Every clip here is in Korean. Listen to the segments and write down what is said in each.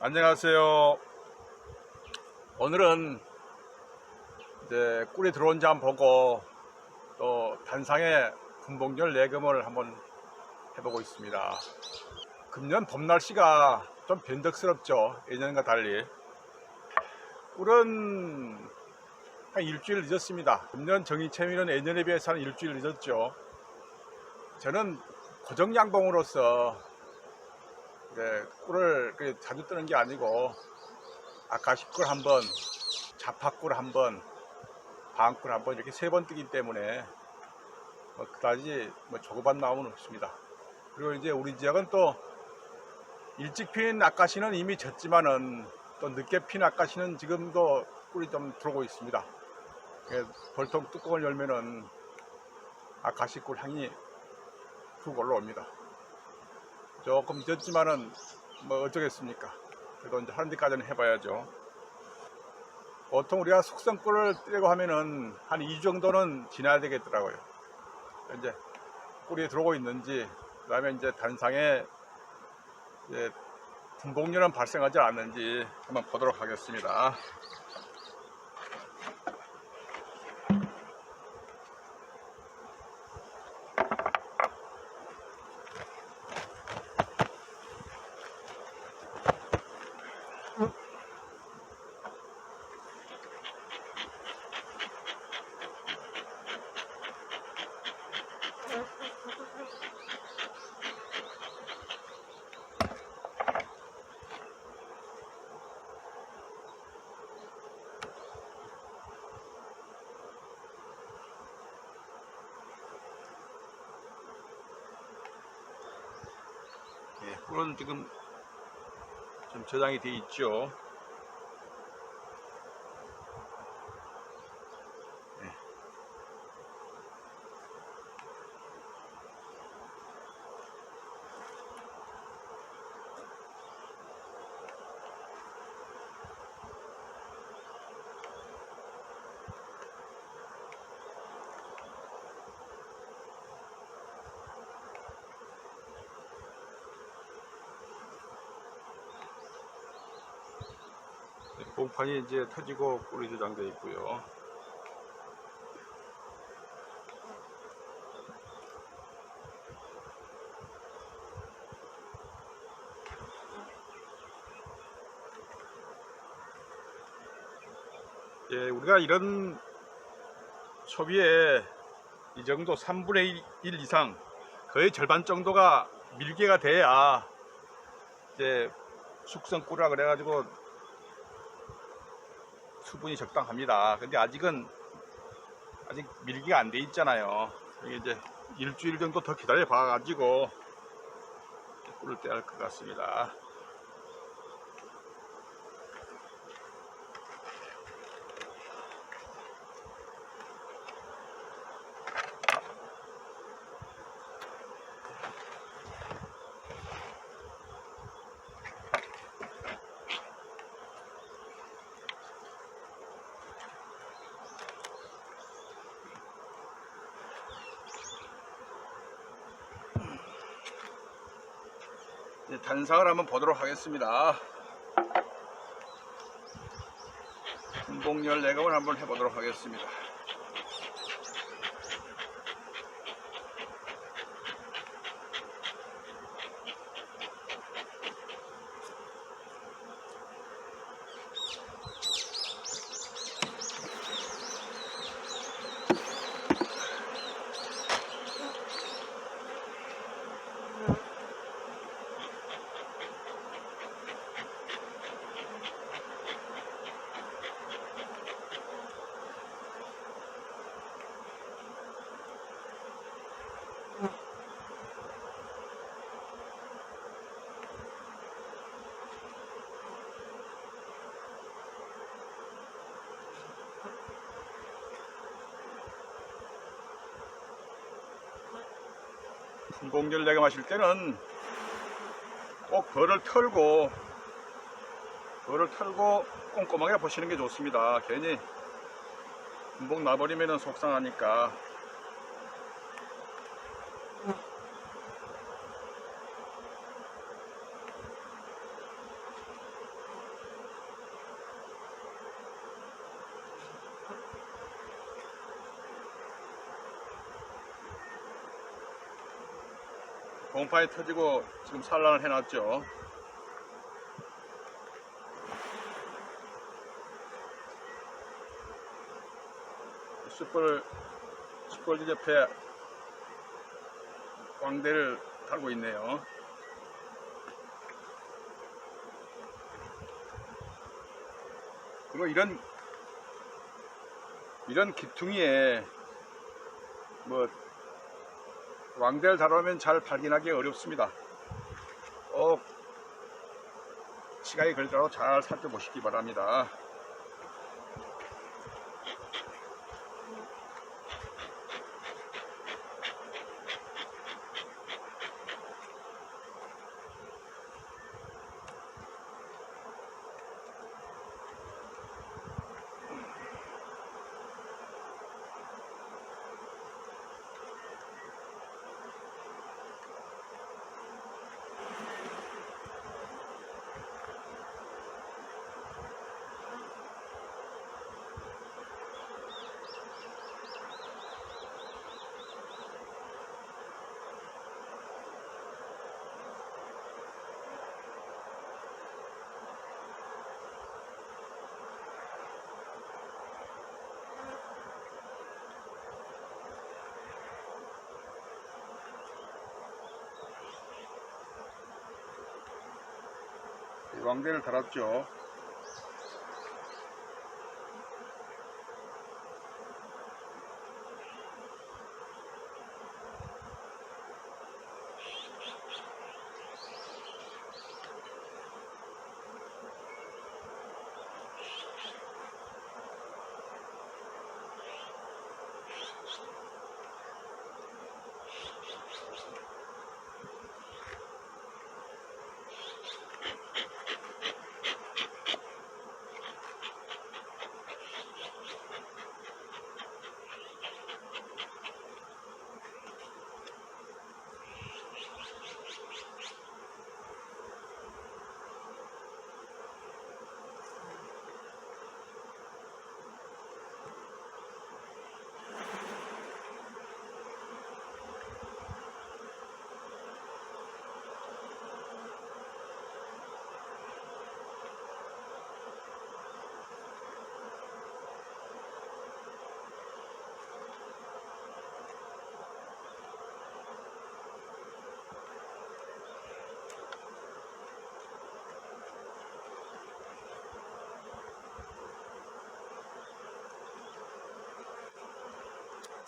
안녕하세요. 오늘은 이제 꿀이 들어온 지 한번 보고 또 단상에 분봉절 내금을 한번 해보고 있습니다. 금년 봄 날씨가 좀 변덕스럽죠. 예년과 달리. 꿀은 한 일주일 늦었습니다. 금년 정의체미는 예년에 비해서는 일주일 늦었죠. 저는 고정양봉으로서 네, 꿀을 자주 뜨는 게 아니고 아카시꿀 한 번, 자파꿀 한 번, 방꿀 한번 이렇게 세 번 뜨기 때문에 뭐 그다지 뭐 조급한 마음은 없습니다. 그리고 이제 우리 지역은 또 일찍 핀 아카시는 이미 졌지만은 또 늦게 핀 아카시는 지금도 꿀이 좀 들어오고 있습니다. 예, 벌통 뚜껑을 열면은 아카시 꿀 향이 훅 올라옵니다. 조금 늦었지만은 뭐 어쩌겠습니까. 그래도 이제 하는 데까지는 해봐야죠. 보통 우리가 숙성꿀을 뜨려고 하면은 한 2주 정도는 지나야 되겠더라고요. 이제 꿀이 들어오고 있는지, 그 다음에 이제 단상에 이제 분봉류는 발생하지 않는지 한번 보도록 하겠습니다. 예, 꿀은 지금 좀 저장이 돼 있죠. 봉판이 이제 터지고 꿀이 저장되어 있고요. 예, 우리가 이런 소비에 이 정도 3분의 1 이상 거의 절반 정도가 밀개가 돼야 이제 숙성 꿀이라 그래가지고 수분이 적당합니다. 근데 아직은 아직 밀기가 안 돼 있잖아요. 이게 이제 일주일 정도 더 기다려 봐가지고 꿀을 떼야 할 것 같습니다. 단상을 한번 보도록 하겠습니다. 분봉열 내감을 한번 해보도록 하겠습니다. 분봉열 내감 하실 때는 꼭 벌을 털고 벌을 털고 꼼꼼하게 보시는 게 좋습니다. 괜히 분봉 나버리면 속상하니까 공판이 터지고 지금 산란을 해놨죠. 숯불 숯불 옆에 광대를 달고 있네요. 그리고 이런 이런 기퉁이에 뭐 왕대를 다루면 잘 발견하기 어렵습니다. 꼭 시간이 걸리더라도 잘 살펴보시기 바랍니다. 왕대를 달았죠.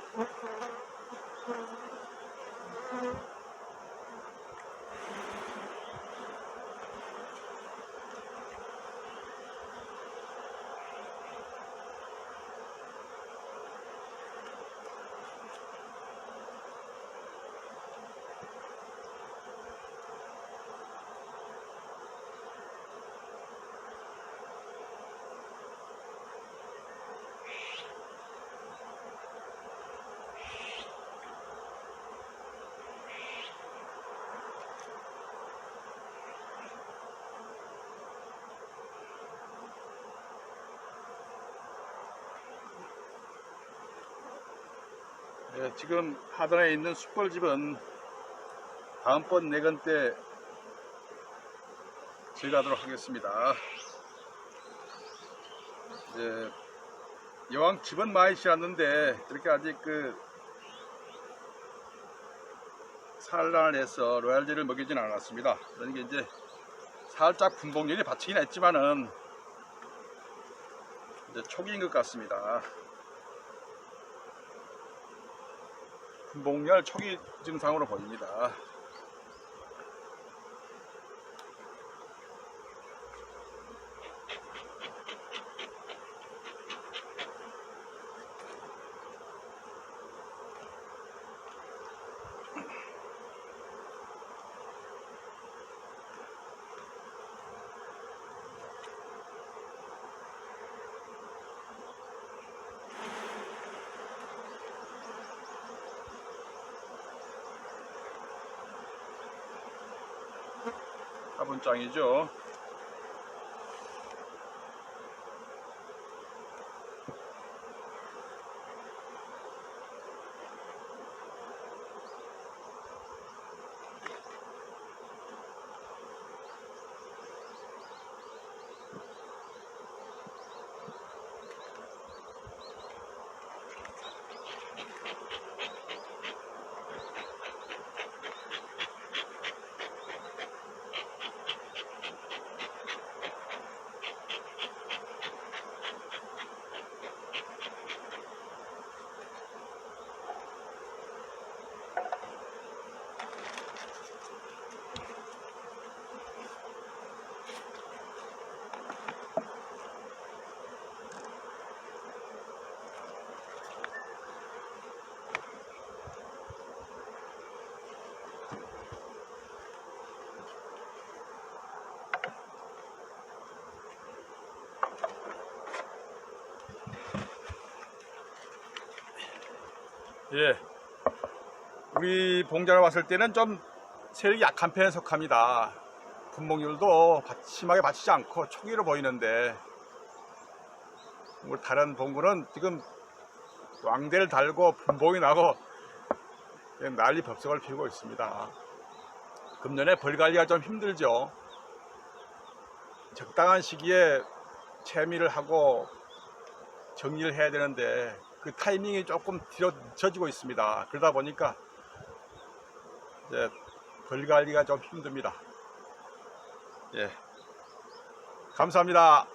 Uhum. 네, 지금 하단에 있는 숯벌집은 다음번 내건 때 제거하도록 하겠습니다. 이제 여왕 집은 많이 지었는데 이렇게 아직 그 산란을 해서 로얄제를 먹이진 않았습니다. 그러니까 이제 살짝 분봉률이 받치긴 했지만은 이제 초기인 것 같습니다. 분봉열 초기 증상으로 보입니다. 화분장이죠. 예. 우리 봉자를 왔을 때는 좀 세력이 약한 편에 속합니다. 분봉률도 심하게 받치지 않고 초기로 보이는데 뭐 다른 봉구는 지금 왕대를 달고 분봉이 나고 난리 법석을 피우고 있습니다. 금년에 벌 관리가 좀 힘들죠. 적당한 시기에 채미를 하고 정리를 해야 되는데 그 타이밍이 조금 뒤로 젖지고 있습니다. 그러다 보니까 이제 벌 관리가 좀 힘듭니다. 예. 감사합니다.